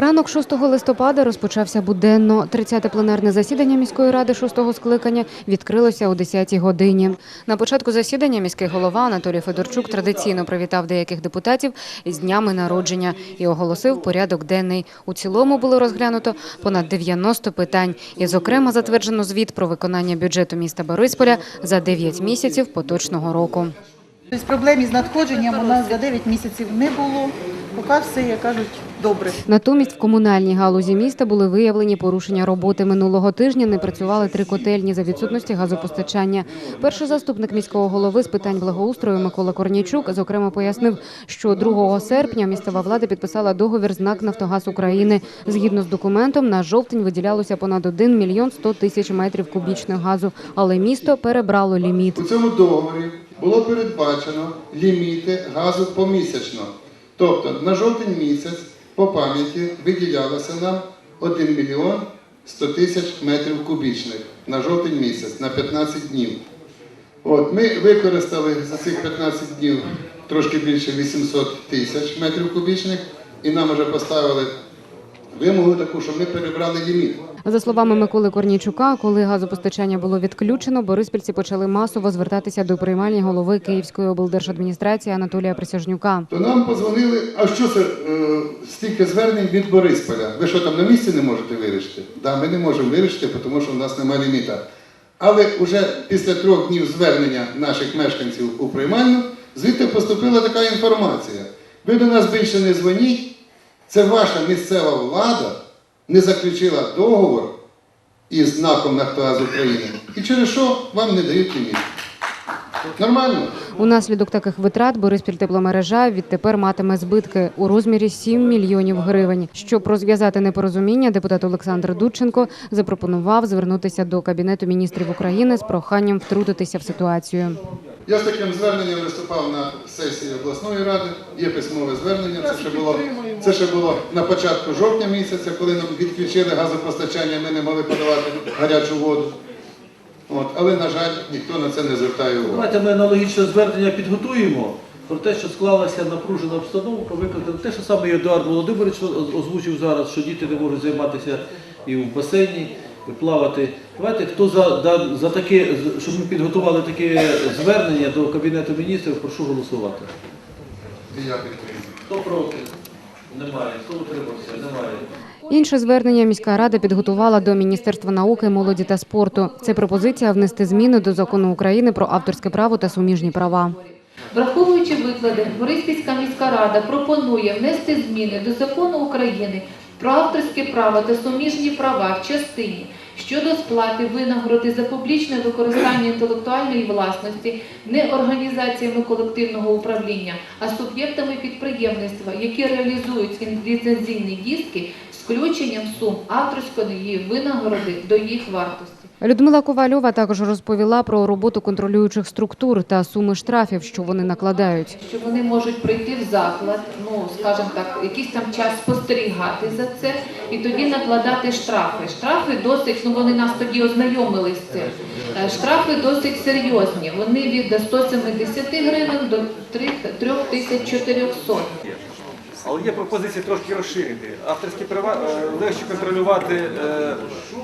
Ранок 6 листопада розпочався буденно. 30-те пленарне засідання міської ради 6-го скликання відкрилося о 10-й годині. На початку засідання міський голова Анатолій Федорчук традиційно привітав деяких депутатів із днями народження і оголосив порядок денний. У цілому було розглянуто понад 90 питань. І, зокрема, затверджено звіт про виконання бюджету міста Борисполя за 9 місяців поточного року. Тобто проблем із надходженням у нас за 9 місяців не було. Поки все, як кажуть, добре. Натомість в комунальній галузі міста були виявлені порушення роботи. Минулого тижня не працювали три котельні за відсутності газопостачання. Перший заступник міського голови з питань благоустрою Микола Корнійчук зокрема пояснив, що 2 серпня місцева влада підписала договір з НАК «Нафтогаз України». Згідно з документом, на жовтень виділялося понад 1 мільйон 100 тисяч метрів кубічних газу, але місто перебрало ліміт. У цьому договорі було передбачено ліміти газу помісячно. Тобто на жовтень місяць по пам'яті виділялося нам 1 мільйон 100 тисяч метрів кубічних на жовтень місяць на 15 днів. От, ми використали за цих 15 днів трошки більше 800 тисяч метрів кубічних і нам вже поставили вимогу таку, що ми перебрали ліміт. За словами Миколи Корнійчука, коли газопостачання було відключено, бориспільці почали масово звертатися до приймальні голови Київської облдержадміністрації Анатолія Присяжнюка. То нам позвонили, а що це е, стільки звернень від Борисполя? Ви що там на місці не можете вирішити? Да, ми не можемо вирішити, тому що в нас немає ліміта. Але вже після трьох днів звернення наших мешканців у приймальну, звідти поступила така інформація. Ви до нас більше не дзвоніть, це ваша місцева влада не заключила договор із НАКом Нафтогаз України. І через що вам не дають ліміт. Нормально? Унаслідок таких витрат Бориспіль тепломережа відтепер матиме збитки у розмірі 7 мільйонів гривень. Щоб розв'язати непорозуміння, депутат Олександр Дудченко запропонував звернутися до Кабінету міністрів України з проханням втрутитися в ситуацію. Я з таким зверненням виступав на сесії обласної ради. Є письмове звернення. Це ще було, це ще було на початку жовтня місяця, коли нам відключили газопостачання, ми не могли подавати гарячу воду. От, але, на жаль, ніхто на це не звертає увагу. Давайте ми аналогічне звернення підготуємо про те, що склалася напружена обстановка, викликана те, що саме Едуард Володимирович озвучив зараз, що діти не можуть займатися і в басейні, і плавати. Давайте хто за, да- за таке, щоб ми підготували таке звернення до Кабінету міністрів, прошу голосувати. Я. Хто проти? Немає. Хто утримався? Немає. Інше звернення міська рада підготувала до Міністерства науки, молоді та спорту. Це пропозиція внести зміни до закону України про авторське право та суміжні права. Враховуючи виклади, Бориспільська міська рада пропонує внести зміни до закону України про авторське право та суміжні права в частині щодо сплати винагороди за публічне використання інтелектуальної власності не організаціями колективного управління, а суб'єктами підприємництва, які реалізують ліцензійні диски з включенням сум авторської винагороди до їх вартості. Людмила Ковальова також розповіла про роботу контролюючих структур та суми штрафів, що вони накладають. що вони можуть прийти в заклад, ну скажімо так, якийсь там час спостерігати за це і тоді накладати штрафи. Штрафи досить, ну вони нас тоді ознайомили з цим. Е, Штрафи досить серйозні. Вони від 170 гривень до 3400. Але є пропозиція трошки розширити. Авторські права е, легше контролювати, е,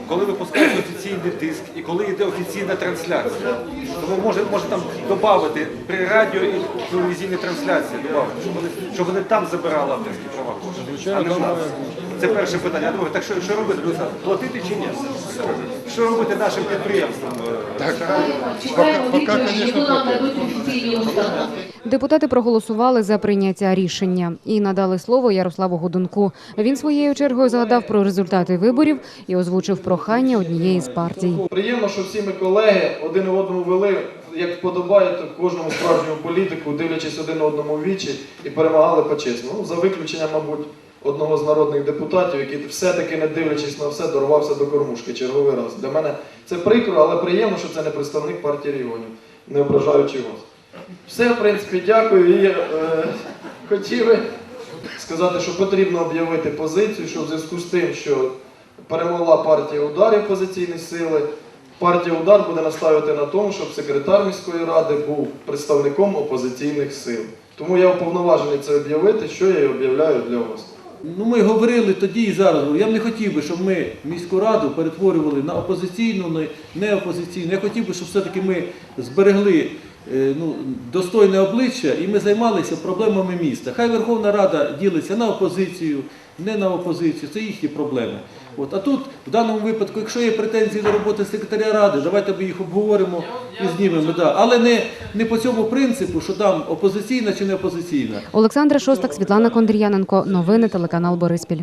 коли випускають офіційний диск і коли йде офіційна трансляція. Тому може, може там додати при радіо і телевізійній трансляції, добавити, щоб вони, щоб вони там забирали авторські права. а не в нас. Це перше питання. Друге, так що, що робити? Платити чи ні? Що робити нашим підприємствам? Так, Чекаємо Поки- поки, відповіді, конечно, яку нам дадуть офіційні установи. Депутати проголосували за прийняття рішення і надали слово Ярославу Годунку. Він своєю чергою згадав про результати виборів і озвучив прохання однієї з партій. Приємно, що всі ми колеги один одному вели, як вподобає кожному справжньому політику, дивлячись один одному в вічі і перемагали почесно. Ну, за виключенням, мабуть, одного з народних депутатів, який все-таки, не дивлячись на все, дорвався до кормушки черговий раз. Для мене це прикро, але приємно, що це не представник партії регіонів, не ображаючи вас. Все, в принципі, дякую. І е, хотів сказати, що потрібно об'явити позицію, що в зв'язку з тим, що перемогла партія ударів позиційні сили, партія удар буде наставити на тому, щоб секретар міської ради був представником опозиційних сил. Тому я уповноважений це об'явити, що я і об'являю для вас. Ну, ми говорили тоді і зараз. Я б не хотів би, щоб ми міську раду перетворювали на опозиційну, на неопозиційну. Я хотів би, щоб все-таки ми зберегли е, ну, достойне обличчя і ми займалися проблемами міста. Хай Верховна Рада ділиться на опозицію, не на опозицію, це їхні проблеми. От. А тут, в даному випадку, якщо є претензії до роботи секретаря ради, давайте ми їх обговоримо і знімемо. Да. Але не, не по цьому принципу, що там опозиційна чи не опозиційна. Олександра Шостак, Світлана Кондріяненко. Новини телеканал Бориспіль.